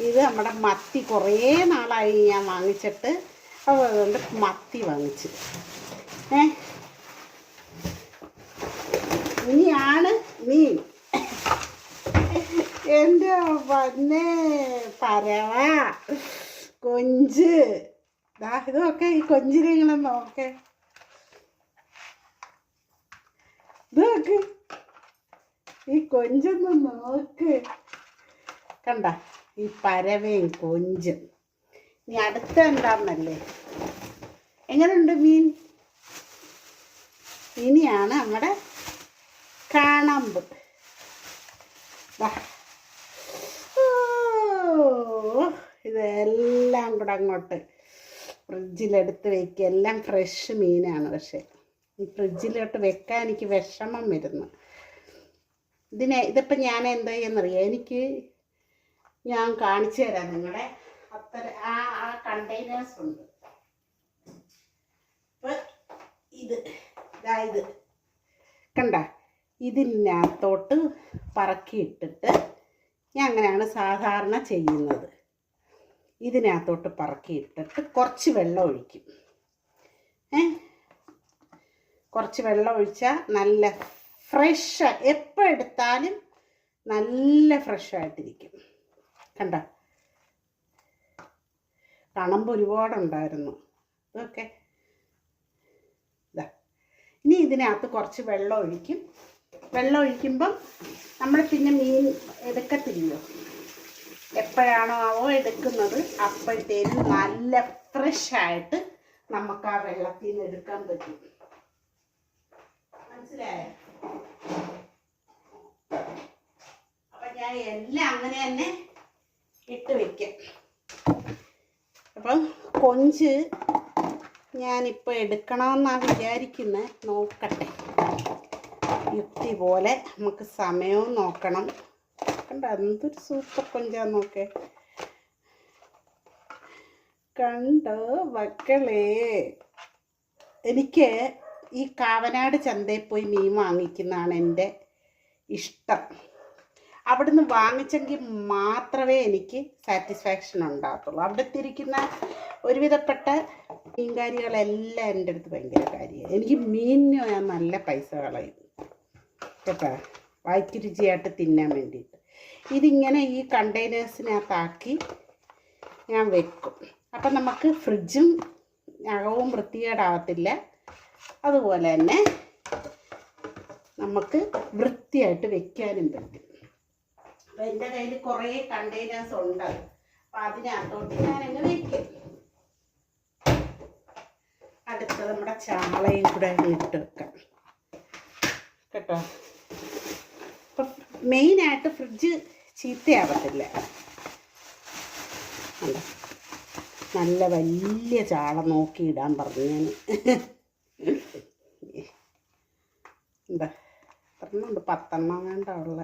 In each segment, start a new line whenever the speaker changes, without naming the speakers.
ഇത് നമ്മുടെ മത്തി കുറേ നാളായി ഞാൻ വാങ്ങിച്ചിട്ട് അപ്പോൾ അതുകൊണ്ട് മത്തി വാങ്ങിച്ച്. ഏ? ഇനിയാണ് മീൻ. എന്റെ പിന്നെ പരവ കൊഞ്ച്. ദാ ഇതൊക്കെ ഈ കൊഞ്ചിനെ ഇങ്ങനെ നോക്കേ. ഇത് ഈ കൊഞ്ചൊന്ന് നോക്ക്. കണ്ട ഈ പരവയും കൊഞ്ചും. ഇനി അടുത്ത എന്താണെന്നല്ലേ എങ്ങനെയുണ്ട് മീൻ? ഇനിയാണ് നമ്മുടെ കാണാമ്പ്. വാ. ഇതെല്ലാം കൂടെ അങ്ങോട്ട് ഫ്രിഡ്ജിലെടുത്ത് വെക്കുക. എല്ലാം ഫ്രഷ് മീനാണ് പക്ഷേ. ഫ്രിഡ്ജിലോട്ട് വെക്കാൻ എനിക്ക് വിഷമം വരുന്നു. ഇതിനെ ഇതിപ്പോൾ ഞാൻ എന്താ ചെയ്യുന്നറിയാം? എനിക്ക് ഞാൻ കാണിച്ചു തരാം നിങ്ങളെ. അത്ര ആ ആ കണ്ടെയ്നേഴ്സ് ഉണ്ട്. അപ്പൊ ഇത് ഇതായത് കണ്ട ഇതിനകത്തോട്ട് പറക്കിയിട്ടിട്ട് ഞാൻ അങ്ങനെയാണ് സാധാരണ ചെയ്യുന്നത്. ഇതിനകത്തോട്ട് പറക്കിയിട്ടിട്ട് കുറച്ച് വെള്ളം ഒഴിക്കും. ഏ? കുറച്ച് വെള്ളം ഒഴിച്ചാൽ നല്ല ഫ്രഷ് എപ്പോൾ എടുത്താലും നല്ല ഫ്രഷായിട്ടിരിക്കും കണ്ട. കണമ്പ് ഒരുപാടുണ്ടായിരുന്നു. ഇതൊക്കെ. ഇതാ ഇനി ഇതിനകത്ത് കുറച്ച് വെള്ളം ഒഴിക്കും. വെള്ളം ഒഴിക്കുമ്പം നമ്മൾ പിന്നെ മീൻ എടുക്കത്തില്ലല്ലോ. എപ്പോഴാണോ അവ എടുക്കുന്നത് അപ്പോഴത്തേനും നല്ല ഫ്രഷായിട്ട് നമുക്ക് ആ വെള്ളത്തിൽ നിന്ന് എടുക്കാൻ പറ്റും. മനസ്സിലായോ? അപ്പൊ ഞാൻ എല്ലാം അങ്ങനെ തന്നെ ഇട്ട് വെക്കാം. അപ്പം കൊഞ്ച് ഞാനിപ്പോൾ എടുക്കണമെന്നാണ് വിചാരിക്കുന്നത് നോക്കട്ടെ. യുക്തി പോലെ നമുക്ക് സമയവും നോക്കണം. കണ്ട എന്തൊരു സൂപ്പർ കൊഞ്ചാന്ന് നോക്കേ. കണ്ടോ മക്കളെ? എനിക്ക് ഈ കാവനാട് ചന്തയിൽ പോയി മീൻ വാങ്ങിക്കുന്നതാണ് എന്റെ ഇഷ്ടം. അവിടുന്ന് വാങ്ങിച്ചെങ്കിൽ മാത്രമേ എനിക്ക് സാറ്റിസ്ഫാക്ഷൻ ഉണ്ടാകത്തുള്ളൂ. അവിടെ ഇരിക്കുന്ന ഒരുവിധപ്പെട്ട മീൻകാരികളെല്ലാം എന്റെ അടുത്ത് ഭയങ്കര കാര്യമാണ്. എനിക്ക് മീനിന് ഞാൻ നല്ല പൈസ കളയും. കേട്ടോ? വായിക്ക് രുചിയായിട്ട് തിന്നാൻ വേണ്ടിയിട്ട്. ഇതിങ്ങനെ ഈ കണ്ടെയ്നേഴ്സിനകത്താക്കി ഞാൻ വെക്കും. അപ്പം നമുക്ക് ഫ്രിഡ്ജും അകവും വൃത്തികേടാവത്തില്ല അതുപോലെ തന്നെ നമുക്ക് വൃത്തിയായിട്ട് വെക്കാനും പറ്റും. എന്റെ കയ്യിൽ കുറേ കണ്ടെയ്നേഴ്സ് ഉണ്ട്. അപ്പം അതിനകത്തോട്ട് ഞാനങ്ങ് വെക്കും അടുത്ത നമ്മുടെ ചാളയും കൂടെ അങ്ങ് ഇട്ട് വെക്കാം. കേട്ടോ? അപ്പം മെയിനായിട്ട് ഫ്രിഡ്ജ് ചീത്തയാവത്തില്ല? നല്ല വലിയ ചാള നോക്കി ഇടാൻ പറഞ്ഞു ഞാൻ. എന്താ പറഞ്ഞുണ്ട് പത്തെണ്ണം വേണ്ട ഉള്ള.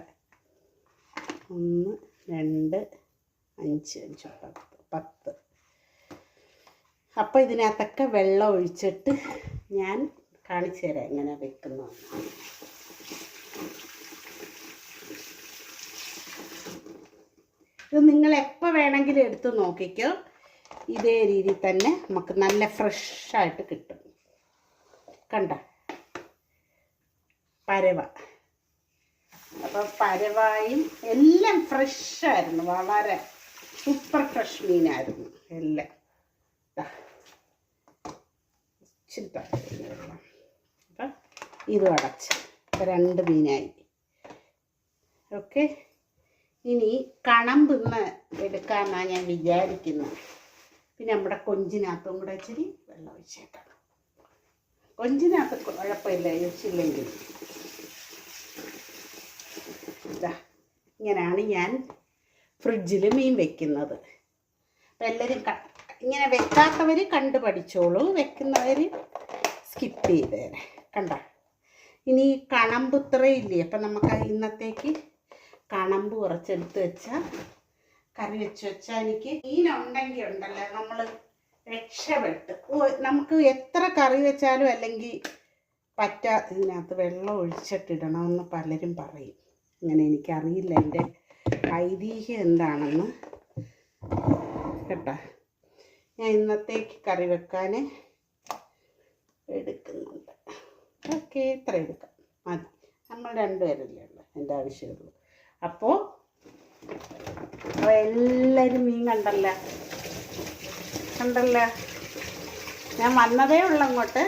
ഒന്ന് രണ്ട് അഞ്ച് അഞ്ച് പത്ത് പത്ത്. അപ്പോൾ ഇതിനകത്തൊക്കെ വെള്ളം ഒഴിച്ചിട്ട് ഞാൻ കാണിച്ചു തരാം എങ്ങനെ വെക്കുന്നു ഇത് നിങ്ങൾ എപ്പോൾ വേണമെങ്കിലും എടുത്ത് നോക്കിക്കോ. ഇതേ രീതിയിൽ തന്നെ നമുക്ക് നല്ല ഫ്രഷായിട്ട് കിട്ടും. കണ്ട? പരവ. അപ്പോൾ പരവായും എല്ലാം ഫ്രഷായിരുന്നു വളരെ സൂപ്പർ ഫ്രഷ് മീനായിരുന്നു എല്ലാം. ഇച്ചിരി വെള്ളം. അപ്പം? ഇതും അടച്ച്. ഇപ്പം രണ്ട് മീനായി. ഓക്കെ. ഇനി കണമ്പ് എടുക്കാമെന്നാണ് ഞാൻ വിചാരിക്കുന്നത് പിന്നെ നമ്മുടെ കൊഞ്ചിനകത്തും കൂടെ ഇച്ചിരി വെള്ളം ഒഴിച്ചേക്കാം. കൊഞ്ചിനകത്ത് കുഴപ്പമില്ല ഒഴിച്ചില്ലെങ്കിൽ ഇതാ. ഇങ്ങനെയാണ് ഞാൻ ഫ്രിഡ്ജിൽ മീൻ വെക്കുന്നത്. അപ്പം എല്ലാവരും ഇങ്ങനെ വെക്കാത്തവർ കണ്ടു പഠിച്ചോളൂ. വെക്കുന്നവർ സ്കിപ്പ് ചെയ്തേരെ. കണ്ട? ഇനി കണമ്പ് ഇത്രയില്ലേ അപ്പം നമുക്ക് ഇന്നത്തേക്ക് കണമ്പ് കുറച്ചെടുത്ത് വെച്ചാൽ കറി വെച്ച് വെച്ചാൽ എനിക്ക് മീനുണ്ടെങ്കിൽ ഉണ്ടല്ലോ. നമ്മൾ രക്ഷപ്പെട്ട്. നമുക്ക് എത്ര കറി വെച്ചാലും അല്ലെങ്കിൽ പറ്റാ ഇതിനകത്ത് വെള്ളം ഒഴിച്ചിട്ടിടണമെന്ന് പലരും പറയും. അങ്ങനെ എനിക്കറിയില്ല എന്റെ ഐതിഹ്യം എന്താണെന്ന്. കേട്ടോ? ഞാൻ ഇന്നത്തേക്ക് കറി വെക്കാൻ എടുക്കുന്നുണ്ട്. ഓക്കെ ഇത്ര എടുക്കാം. മതി. നമ്മൾ രണ്ടുപേരല്ലേ ഉള്ളൂ എന്റെ ആവശ്യമുള്ളൂ അപ്പോൾ അപ്പോൾ എല്ലാവരും മീൻ കണ്ടല്ല? കണ്ടല്ല? ഞാൻ വന്നതേ ഉള്ളു അങ്ങോട്ട്.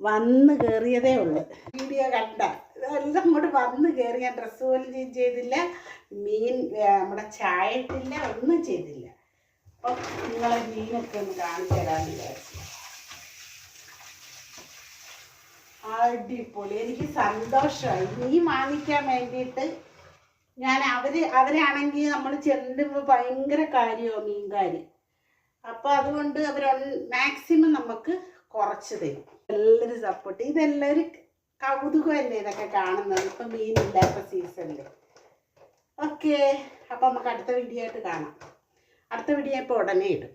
വന്ന് കയറിയതേ ഉള്ളു. വീഡിയോ കണ്ട? ഇതെല്ലാം അങ്ങോട്ട് വന്ന് കയറി ഞാൻ ഡ്രസ്സ് പോലും ചെയ്തില്ല. മീൻ നമ്മുടെ ചായ ഇട്ടില്ല ഒന്നും ചെയ്തില്ല. അപ്പം നിങ്ങളെ മീനൊക്കെ ഒന്ന് കാണിച്ചു തരാമെന്ന് വിചാരിച്ചു. അടിപൊളി. എനിക്ക് സന്തോഷമായി. മീൻ വാങ്ങിക്കാൻ വേണ്ടിയിട്ട് ഞാൻ അവർ അവരാണെങ്കിൽ നമ്മൾ ചെല്ലുമ്പോൾ ഭയങ്കര കാര്യമോ മീൻകാര് അപ്പോൾ അതുകൊണ്ട് അവർ മാക്സിമം നമുക്ക് കുറച്ച് തരും. എല്ലാവരും സപ്പോർട്ട് ഇതെല്ലാവരും കൗതുകമല്ലേ ഇതൊക്കെ കാണുന്നത്? ഇപ്പം മീനില്ലാത്ത സീസണിൽ ഓക്കെ അപ്പോൾ നമുക്ക് അടുത്ത വീഡിയോ ആയിട്ട് കാണാം. അടുത്ത വീഡിയോ ഇപ്പോൾ ഉടനെ ഇടും.